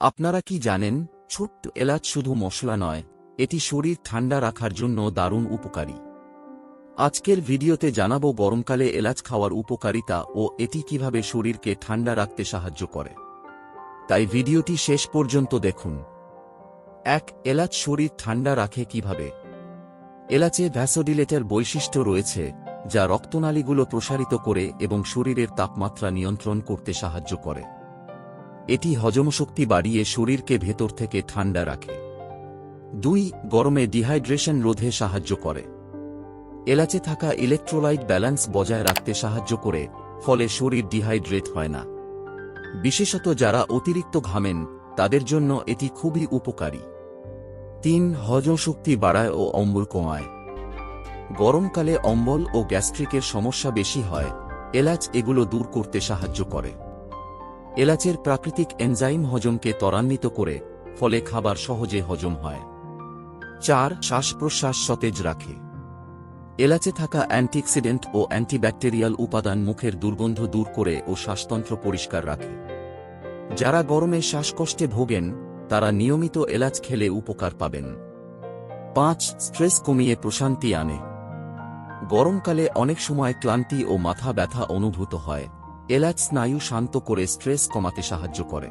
আপনারা কি জানেন, ছোট্ট এলাচ শুধু মশলা নয়, এটি শরীর ঠান্ডা রাখার জন্য দারুণ উপকারী। আজকের ভিডিওতে জানাব গরমকালে এলাচ খাওয়ার উপকারিতা ও এটি কীভাবে শরীরকে ঠান্ডা রাখতে সাহায্য করে। তাই ভিডিওটি শেষ পর্যন্ত দেখুন। এক, এলাচ শরীর ঠান্ডা রাখে কীভাবে? এলাচে ভ্যাসোডিলেটের বৈশিষ্ট্য রয়েছে, যা রক্তনালীগুলো প্রসারিত করে এবং শরীরের তাপমাত্রা নিয়ন্ত্রণ করতে সাহায্য করে। এটি হজমশক্তি বাড়িয়ে শরীরকে ভেতর থেকে ঠান্ডা রাখে। দুই, গরমে ডিহাইড্রেশন রোধে সাহায্য করে। এলাচে থাকা ইলেকট্রোলাইট ব্যালেন্স বজায় রাখতে সাহায্য করে, ফলে শরীর ডিহাইড্রেট হয় না। বিশেষত যারা অতিরিক্ত ঘামেন, তাদের জন্য এটি খুবই উপকারী। তিন, হজমশক্তি বাড়ায় ও অম্বল কমায়। গরমকালে অম্বল ও গ্যাস্ট্রিকের সমস্যা বেশি হয়, এলাচ এগুলো দূর করতে সাহায্য করে। এলাচের প্রাকৃতিক এনজাইম হজমকে ত্বরান্বিত করে, ফলে খাবার সহজে হজম হয়। চার শ্বাস প্রশ্বাস সতেজ রাখে। এলাচে থাকা অ্যান্টিঅক্সিডেন্ট ও অ্যান্টিব্যাকটেরিয়াল উপাদান মুখের দুর্গন্ধ দূর করে ও শ্বাসতন্ত্র পরিষ্কার রাখে। যারা গরমে শ্বাসকষ্টে ভোগেন, তারা নিয়মিত এলাচ খেলে উপকার পাবেন। পাঁচ, স্ট্রেস কমিয়ে প্রশান্তি আনে। গরমকালে অনেক সময় ক্লান্তি ও মাথা ব্যথা অনুভূত হয়। এলাচ স্নায়ু শান্ত করে স্ট্রেস কমাতে সাহায্য করে।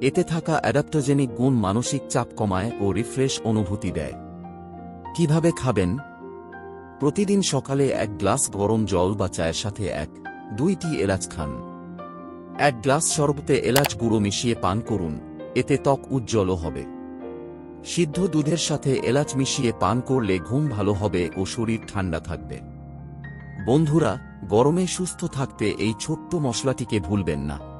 এতে থাকা অ্যাডাপ্টোজেনিক গুণ মানসিক চাপ কমায় ও রিফ্রেশ অনুভূতি দেয়। কীভাবে খাবেন? প্রতিদিন সকালে এক গ্লাস গরম জল বা চায়ের সাথে এক দুইটি এলাচ খান। এক গ্লাস শরবতে এলাচ গুঁড়ো মিশিয়ে পান করুন, এতে ত্বক উজ্জ্বলও হবে। সিদ্ধ দুধের সাথে এলাচ মিশিয়ে পান করলে ঘুম ভালো হবে ও শরীর ঠান্ডা থাকবে। বন্ধুরা গরমে সুস্থ থাকতে এই ছোট্ট মশলাটিকে ভুলবেন না।